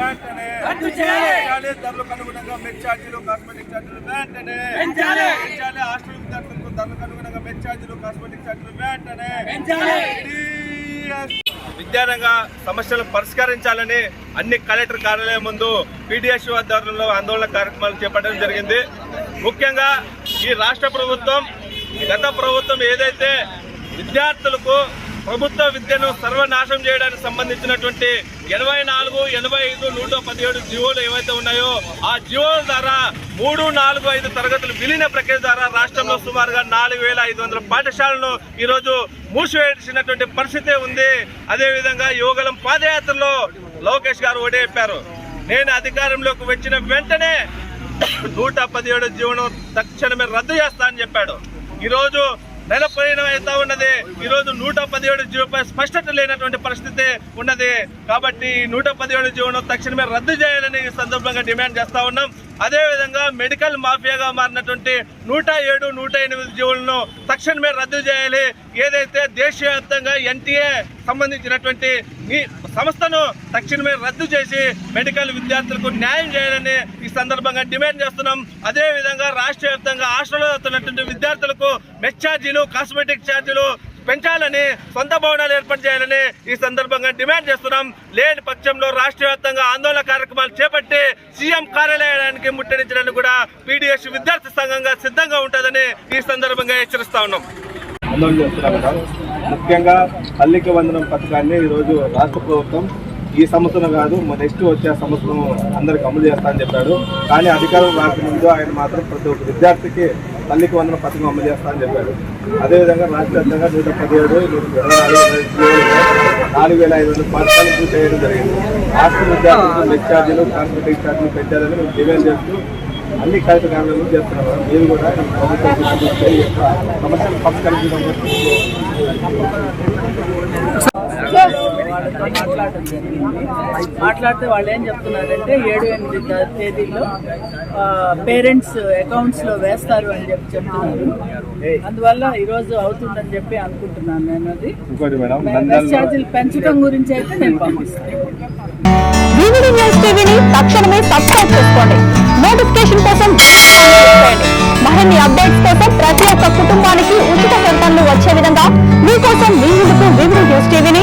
వెంటనే రద్దు చేయాలి. పెంచాలి ధరలకు అనుగుణంగా మెచ్ ఛార్జీలు కాస్మెటిక్ ఛార్జీలు వెంటనే పెంచాలి. పెంచాలి హాస్టల్ విద్యార్థులకు ధరలకు అనుగుణంగా మెచ్ ఛార్జీలు కాస్మెటిక్ ఛార్జీలు వెంటనే పెంచాలి. విద్యారంగ సమస్యలను పరిష్కరించాలని అన్ని కలెక్టర్ కార్యాలయం ముందు పీడిఎస్ ఆధ్వర్యంలో ఆందోళన కార్యక్రమాలు చేపట్టడం జరిగింది ముఖ్యంగా ఈ రాష్ట్ర ప్రభుత్వం గత ప్రభుత్వం ఏదైతే విద్యార్థులకు ప్రభుత్వ విద్యను సర్వనాశనం చేయడానికి సంబంధించినటువంటి ఎనభై నాలుగు ఎనభై ఐదు నూట పదిహేడు జీవోలు ఏవైతే ఉన్నాయో ఆ జీవోల ద్వారా మూడు నాలుగు ఐదు తరగతులు విలీన ప్రక్రియ ద్వారా రాష్ట్రంలో సుమారుగా నాలుగు వేల ఐదు వందల పాఠశాలను ఈరోజు మూసివేసినటువంటి పరిస్థితి ఉంది. అదేవిధంగా యువగలం పాదయాత్రలో లోకేష్ గారు ఓడేపారు. నేను అధికారంలోకి వచ్చిన వెంటనే నూట పదిహేడు జీవనం తక్షణమే రద్దు చేస్తా అని చెప్పాడు. ఈరోజు నెల పదిహేను అవుతా ఉన్నది. ఈరోజు నూట పదిహేడు జీవోపై స్పష్టత లేనటువంటి పరిస్థితి ఉన్నది. కాబట్టి నూట పదిహేడు జీవనం తక్షణమే రద్దు చేయాలని ఈ సందర్భంగా డిమాండ్ చేస్తా ఉన్నాం. అదేవిధంగా మెడికల్ మాఫియాగా మారినటువంటి నూట ఏడు నూట ఎనిమిది జీవులను తక్షణమే రద్దు చేయాలి. ఏదైతే దేశవ్యాప్తంగా ఎన్టీఏ సంబంధించినటువంటి ఈ సంస్థను తక్షణమే రద్దు చేసి మెడికల్ విద్యార్థులకు న్యాయం చేయాలని ఈ సందర్భంగా డిమాండ్ చేస్తున్నాం. అదే విధంగా రాష్ట్ర వ్యాప్తంగా హాస్టల్లో చదువుతున్నటువంటి విద్యార్థులకు మెస్ ఛార్జీలు కాస్మెటిక్ ఛార్జీలు పెంచాలని సొంత భవనాలు ఏర్పాటు చేయాలని ఈ సందర్భంగా డిమాండ్ చేస్తున్నాం. లేని పక్షంలో రాష్ట్ర వ్యాప్తంగా ఆందోళన కార్యక్రమాలు చేపట్టి సీఎం కార్యాలయానికి ముట్టడించడానికి కూడా పీడిఎస్ విద్యార్థి సంఘంగా సిద్ధంగా ఉంటుందని ఈ సందర్భంగా హెచ్చరిస్తా ఉన్నాం. ఆందోళన ముఖ్యంగా పల్లిక వందనం పథకాన్ని ఈరోజు రాష్ట్ర ప్రభుత్వం ఈ సంవత్సరం కాదు నెక్స్ట్ వచ్చే సంవత్సరం అందరికి అమలు చేస్తా అని చెప్పాడు. కానీ అధికారం రాకముందు ఆయన మాత్రం ప్రతి ఒక్క విద్యార్థికి తల్లికి వందన పథకం అమలు చేస్తా అని చెప్పాడు అదేవిధంగా రాష్ట్రవ్యాప్తంగా నూట పదిహేడు నాలుగు వేల ఐదు వందల పథకాలు పూర్తి చేయడం జరిగింది. రాష్ట్ర విద్యార్థులకు నెట్ ఛార్జీలు కాన్సల్టింగ్ ఛార్జీలు పెంచాలని మేము డిమాండ్ చేస్తూ అన్ని కార్యక్రమాలను కార్యాలయాలు చేస్తున్నారు మీరు కూడా సమస్యలు పరిష్కరించడం మాట్లాడటం జరిగింది మాట్లాడితే వాళ్ళు ఏం చెప్తున్నారంటే ఏడు ఎనిమిది తేదీల్లో పేరెంట్స్ అకౌంట్స్లో వేస్తారు అని చెప్పి చెప్తున్నారు. అందువల్ల ఈ రోజు అవుతుందని చెప్పి అనుకుంటున్నాను నేను అది. బస్ ఛార్జీలు పెంచడం గురించి అయితే నేను పంపిస్తాను. మరిన్ని అప్డేట్స్ కోసం ప్రతి ఒక్క కుటుంబానికి ఉచిత ప్రకటనలు వచ్చే విధంగా మీకోసం మీ ముందుకు వివిడి న్యూస్ టీవీని